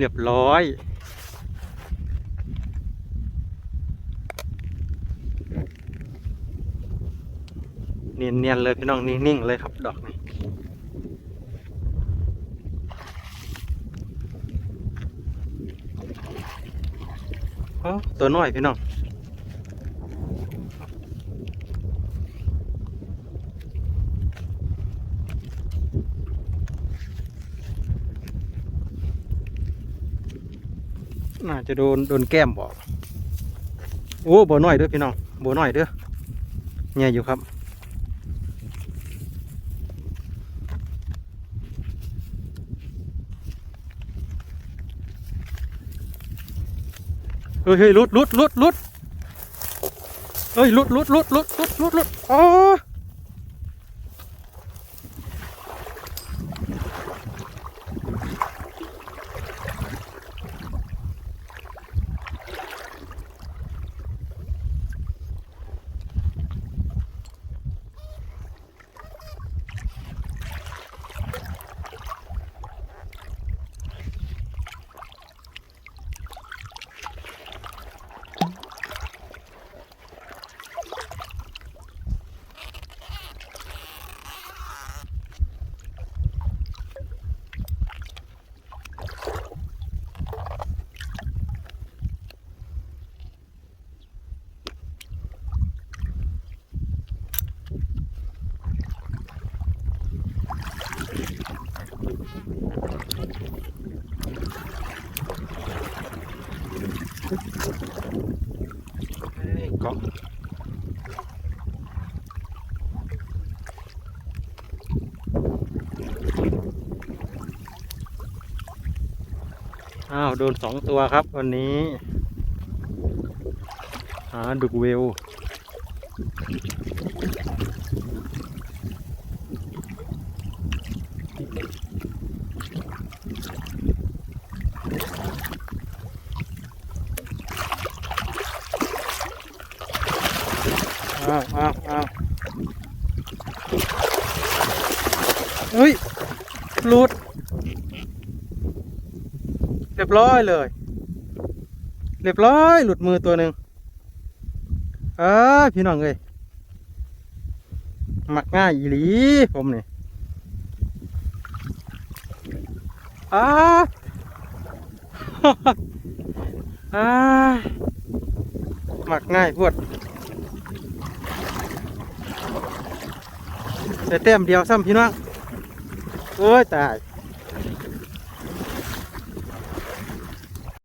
เรียบร้อย เนียนๆเลยพี่น้องนิ่งๆเลยครับดอกนี้เอ้าตัวน้อยพี่น้อง น่าจะโดนโดนแก้มบอกโอ้บ่น้อยเด้อพี่น้องบ่น้อยเด้อเนี่ยอยู่ครับเฮ้ยเฮ้ยลุดลุดลุดลุดเฮ้ยลุดลุดลุดลุดลุดลุดลุดอ๋อ เฮ้ยเกาะอ้าว โดนสองตัวครับ วันนี้หาดุกเวล อ้าวอ้าวอ้าวเฮ้ยหลุด เรียบร้อยเลย เรียบร้อย หลุดมือตัวหนึ่งเอ้พี่น้องเอ้ยมักง่ายอีหลีผมนี่อ้าอ้ามักง่ายพวด แต่แต้มเดียวซ้ำพี่น้องโอ้ยตาย